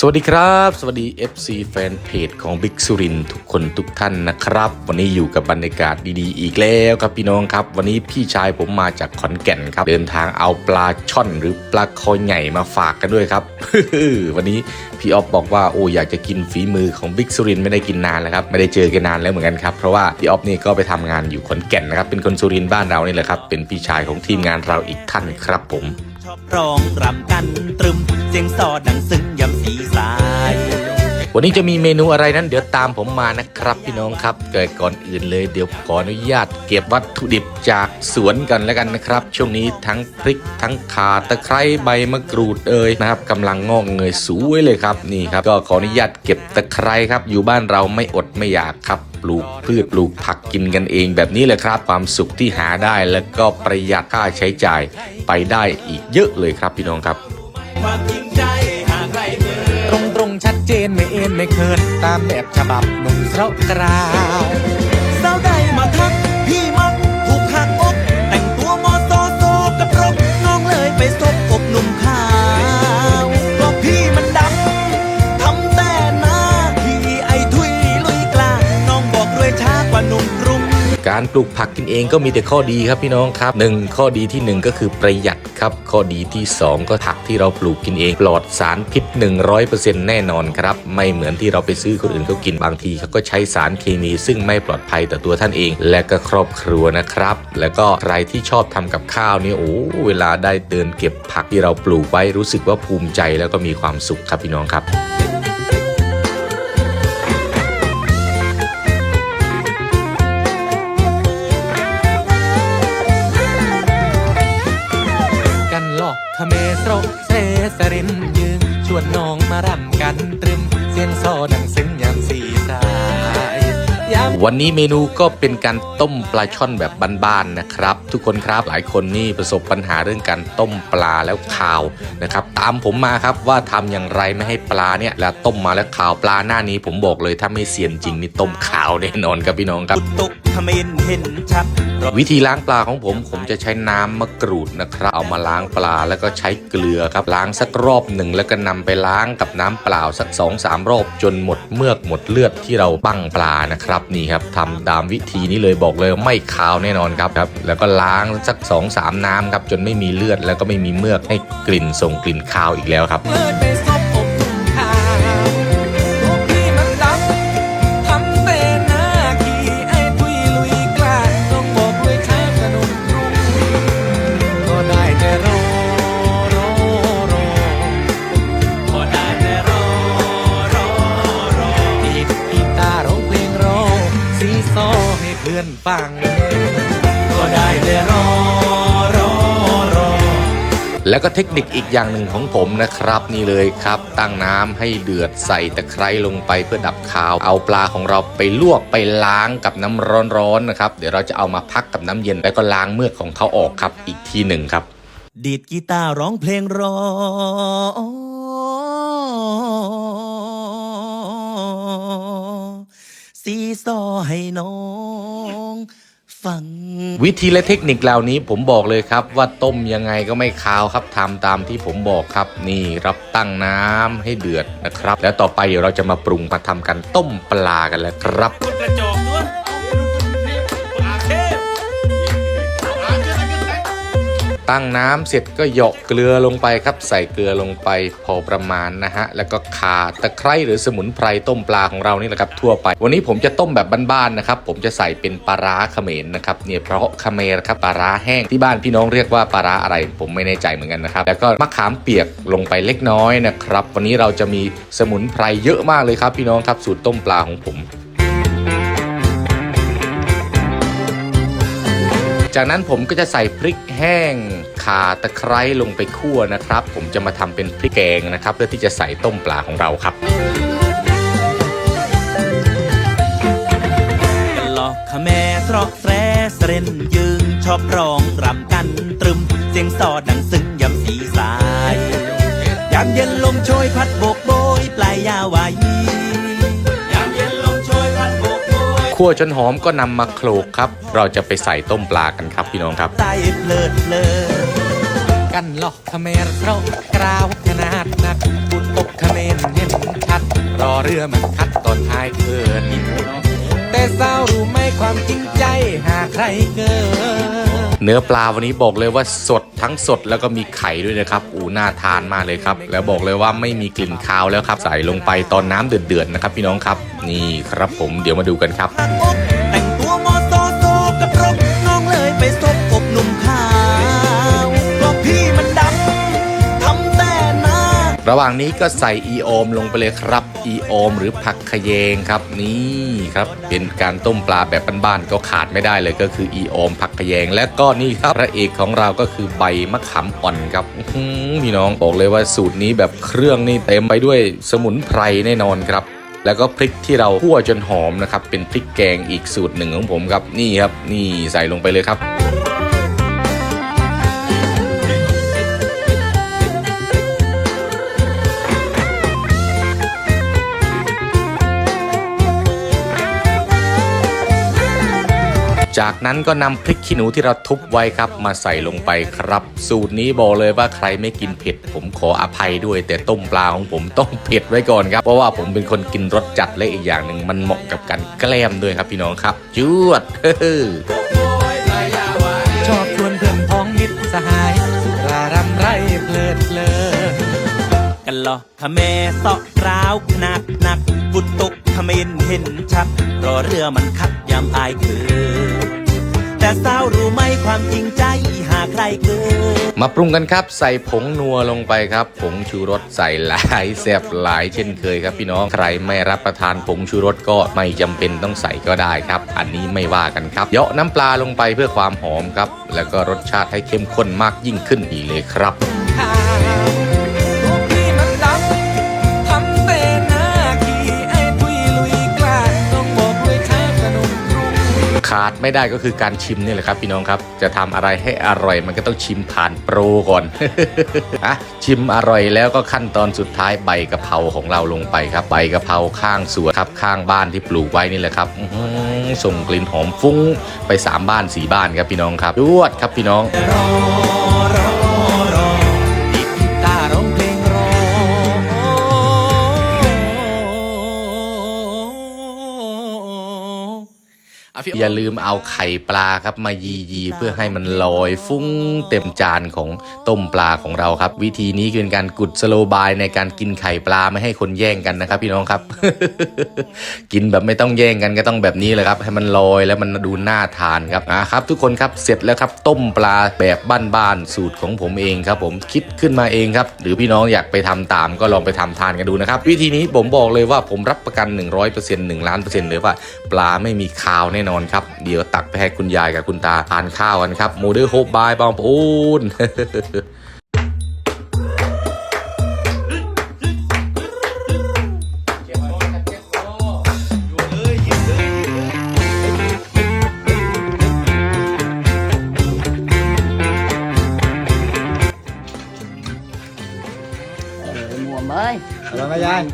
สวัสดีครับ สวัสดี FC แฟนเพจของบิ๊กสุรินทุกคนทุกท่านนะครับ วันนี้อยู่กับบรรยากาศดีๆ อีกแล้วครับพี่น้องครับ วันนี้พี่ชายผมมาจากขอนแก่นครับ เดินทางเอาปลาช่อนหรือปลาคอยใหญ่มาฝากกันด้วยครับ วันนี้พี่ออฟบอกว่าโอ้อยากจะกินฝีมือของบิ๊กสุรินไม่ได้กินนานแล้วครับไม่ได้เจอกันนานแล้วเหมือนกันครับเพราะว่าพี่ออฟนี่ก็ไปทำงานอยู่ขอนแก่นนะครับเป็นคนสุรินบ้านเรานี่แหละครับเป็นพี่ชายของทีมงานเราอีกท่านครับผมชอบร้องรำกันตรึม สียงซอดังซึ้งยำสีสาย วันนี้จะมีเมนูอะไรนั้นเดี๋ยวตามผมมานะครับพี่น้องครับเกิดก่อนอื่นเลยเดี๋ยวขออนุญาต เก็บวัตถุดิบจากสวนกันแล้วกันนะครับ ช่วงนี้ทั้งพริกทั้งข่าตะไคร้ใบมะกรูดเอ่ยนะครับกำลังงอกเงยสวยเลยครับนี่ครับก็ขออนุญาตเก็บตะไคร้ครับ อยู่บ้านเราไม่อดไม่อยากครับปลูกพืชปลูกผักกินกันเองแบบนี้เลยครับ ความสุขที่หาได้แล้วก็ประหยัดค่าใช้จ่ายไปได้อีกเยอะเลยครับพี่น้องครับ ความจริงใจห่างไกลเมือตรงตรงชัดเจนไม่เอ็นไม่เคินตามแบบฉบับหนุ่มเสาะกราว การปลูกผักกินเองก็มีแต่ข้อดีครับพี่น้องครับหนึ่งข้อดีที่หนึ่งก็คือประหยัดครับ ข้อดีที่สองก็ผักที่เราปลูกกินเอง ปลอดสารพิษ 100%แน่นอนครับ ไม่เหมือนที่เราไปซื้อคนอื่นเขากินบางทีเขาก็ใช้สารเคมีซึ่งไม่ปลอดภัยต่อตัวท่านเอง และก็ครอบครัวนะครับ แล้วก็ใครที่ชอบทำกับข้าวนี่โอ้เวลาได้เดินเก็บผักที่เราปลูกไว้รู้สึกว่าภูมิใจแล้วก็มีความสุขครับพี่น้องครับ ขเมสรเซสรินยืนชวนน้องมารำกันตรึม เสียงซอดังซึ้งยามสีสาย วันนี้เมนูก็เป็นการต้มปลาช่อนแบบบ้านๆนะครับ ทุกคนครับหลายคนนี่ประสบปัญหาเรื่องการต้มปลาแล้วคาวนะครับ ตามผมมาครับว่าทำอย่างไรไม่ให้ปลาเนี่ยแล้วต้มมาแล้วขาวปลาหน้านี้ ผมบอกเลยถ้าไม่เซียนจริงนี่ต้มขาวแน่นอนครับพี่น้องครับวิธีล้างปลาของผมผมจะใช้น้ำมะกรูดนะครับ เอามาล้างปลาแล้วก็ใช้เกลือครับล้างสักรอบหนึ่งแล้วก็นำไปล้างกับน้ำเปล่าสัก2อสามรอบจนหมดเมือกหมดเลือดที่เราปั้งปลานะครับนี่ครับทำตามวิธีนี้เลยบอกเลยไม่คาวแน่นอนครับครับ แล้วก็ล้างสัก2อสามน้ำครับจนไม่มีเลือดแล้วก็ไม่มีเมือกให้กลิ่นส่งกลิ่นคาวอีกแล้วครับ ฟัง ก็ได้แต่รอรอรอ แล้วก็เทคนิคอีกอย่างหนึ่งของผมนะครับนี่เลยครับ ตั้งน้ำให้เดือดใส่ตะไคร้ลงไปเพื่อดับคาว เอาปลาของเราไปลวกไปล้างกับน้ำร้อนๆนะครับ เดี๋ยวเราจะเอามาพักกับน้ำเย็นแล้วก็ล้างเมือกของเขาออกครับอีกทีหนึ่งครับ ดีดกีตาร์ร้องเพลงรอซีซอให้น้อง ฟัง วิธีและเทคนิคเหล่านี้ผมบอกเลยครับ ว่าต้มยังไงก็ไม่คาวครับทำตามที่ผมบอกครับ นี่รับตั้งน้ำให้เดือดนะครับ แล้วต่อไปเดี๋ยวเราจะมาปรุงมาทำกันต้มปลากันแล้วครับ ตั้งน้ำเสร็จก็หยาะเกลือลงไปครับ ใส่เกลือลงไปพอประมาณนะฮะแล้วก็ข่าตะไคร้หรือสมุนไพรต้มปลาของเรานี่แหละครับทั่วไป วันนี้ผมจะต้มแบบบ้านๆนะครับ ผมจะใส่เป็นปลาร้าเขมรนะครับเนี่ยเพราะเขมรครับปลาร้าแห้งที่บ้านพี่น้องเรียกว่าปลาร้าอะไร ผมไม่แน่ใจเหมือนกันนะครับแล้วก็มะขามเปียกลงไปเล็กน้อยนะครับ วันนี้เราจะมีสมุนไพรเยอะมากเลยครับพี่น้องครับสูตรต้มปลาของผม จากนั้นผมก็จะใส่พริกแห้งข่าตะไคร้ลงไปคั่วนะครับ ผมจะมาทำเป็นพริกแกงนะครับเพื่อที่จะใส่ต้มปลาของเราครับหลอกขแม่ตรอกแตรเสรนยืนชอบร้องรำกันตรึม เสียงซอดังซึ้งยำสีสายยามเย็นลมโชยพัดบก วจนหอมก็นำมาโขลกครับ เราจะไปใส่ต้มปลากันครับพี่น้องครับ ใจเพลิดเพลินกันหลอกขเมรเรากราวขนาดนักบุญตอกเขมรเห็นชัด รอเรือมันคัดตอนท้ายเกินแต่เศร้ารู้ไหมความจริงใจหาใครเกิน เนื้อปลาวันนี้บอกเลยว่าสดทั้งสดแล้วก็มีไข่ด้วยนะครับอูน่าทานมากเลยครับ แล้วบอกเลยว่าไม่มีกลิ่นคาวแล้วครับ ใส่ลงไปตอนน้ำเดือดๆนะครับ พี่น้องครับ นี่ครับผมเดี๋ยวมาดูกันครับ ระหว่างนี้ก็ใส่อีโอมลงไปเลยครับ อีโอมหรือผักขยงครับนี่ครับ เป็นการต้มปลาแบบบ้านๆก็ขาดไม่ได้เลยก็คืออีโอมผักขยงและก็นี่ครับพระเอกของเราก็คือใบมะขามอ่อนครับพี่น้องบอกเลยว่าสูตรนี้แบบเครื่องนี่เต็มไปด้วยสมุนไพรแน่นอนครับแล้วก็พริกที่เราคั่วจนหอมนะครับเป็นพริกแกงอีกสูตรหนึ่งของผมครับนี่ครับนี่ใส่ลงไปเลยครับ จากนั้นก็นำพริกขี้หนูที่เราทุบไว้ครับ มาใส่ลงไปครับ สูตรนี้บอกเลยว่าใครไม่กินเผ็ด ผมขออภัยด้วย แต่ต้มปลาของผมต้องเผ็ดไว้ก่อนครับ เพราะว่าผมเป็นคนกินรสจัดและอีกอย่างหนึ่งมันเหมาะกับการแกล้มด้วยครับพี่น้องครับจวดชอบชวนเพื่อนพ้องมิตรสหายสุรารำไรเพลิดเพลินกันหรอขะแม่สาะราวหนักหนักบุตตกขมินเห็นชัดรอเรือมันคัดยามอายคือ แต่สาวรู้ไหมความจริงใจหาใครเกินมาปรุงกันครับ ใส่ผงนัวลงไปครับ ผงชูรสใส่หลายแซ่บหลายเช่นเคยครับ พี่น้องใครไม่รับประทานผงชูรสก็ไม่จำเป็นต้องใส่ก็ได้ครับ อันนี้ไม่ว่ากันครับเยาะน้ำปลาลงไปเพื่อความหอมครับ แล้วก็รสชาติให้เข้มข้นมากยิ่งขึ้นอีกเลยครับ ขาดไม่ได้ก็คือการชิมนี่แหละครับพี่น้องครับ จะทำอะไรให้อร่อยมันก็ต้องชิมผ่านโปรก่อนอะชิมอร่อยแล้วก็ขั้นตอนสุดท้ายใบกะเพราของเราลงไปครับ ใบกะเพราข้างสวนครับข้างบ้านที่ปลูกไว้นี่แหละครับส่งกลิ่นหอมฟุ้งไปสามบ้านสี่บ้านครับพี่น้องครับรวดครับพี่น้อง อย่าลืมเอาไข่ปลาครับมายียีเพื่อให้มันลอยฟุ้งเต็มจานของต้มปลาของเราครับ วิธีนี้คือการกุดสโลบายในการกินไข่ปลาไม่ให้คนแย่งกันนะครับ พี่น้องครับ กินแบบไม่ต้องแย่งกันก็ต้องแบบนี้เลยครับ ให้มันลอยแล้วมันดูน่าทานครับอ่าครับ ทุกคนครับเสร็จแล้วครับ ต้มปลาแบบบ้านๆสูตรของผมเองครับ ผมคิดขึ้นมาเองครับ หรือพี่น้องอยากไปทำตามก็ลองไปทำทานกันดูนะครับ วิธีนี้ผมบอกเลยว่าผมรับประกัน 100% 1ล้านเปอร์เซ็นต์เลยว่า ปลาไม่มีคาวแน่นอนครับ เดี๋ยวตักไปให้คุณยายกับคุณตาทานข้าวกันครับโมเดลโฮบายบางปูนเออมัวเอ้ยอะไรน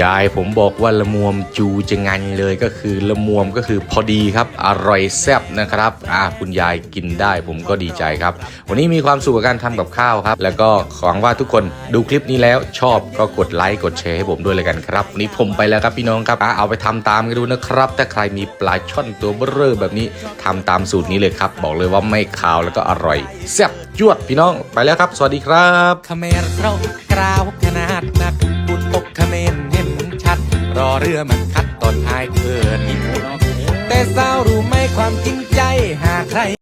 ยายผมบอกว่าละมวมจูจะงันเลยก็คือละมวมก็คือพอดีครับ อร่อยแซ่บนะครับอ่าคุณยายกินได้ผมก็ดีใจครับ วันนี้มีความสุขกับการทำกับข้าวครับ แล้วก็หวังว่าทุกคนดูคลิปนี้แล้วชอบก็กดไลค์กดแชร์ให้ผมด้วยเลยกันครับวันนี้ผมไปแล้วครับพี่น้องครับอ่าเอาไปทำตามกันดูนะครับ ถ้าใครมีปลาช่อนตัวเบ้อแบบนี้ทำตามสูตรนี้เลยครับ บอกเลยว่าไม่คาวแล้วก็อร่อยแซ่บจวดพี่น้องไปแล้วครับ สวัสดีครับเขมรเรากราวขนาดนัก เรือมันคัดตอนท้ายเกินแต่สาวรู้ไหมความจริงใจหาใคร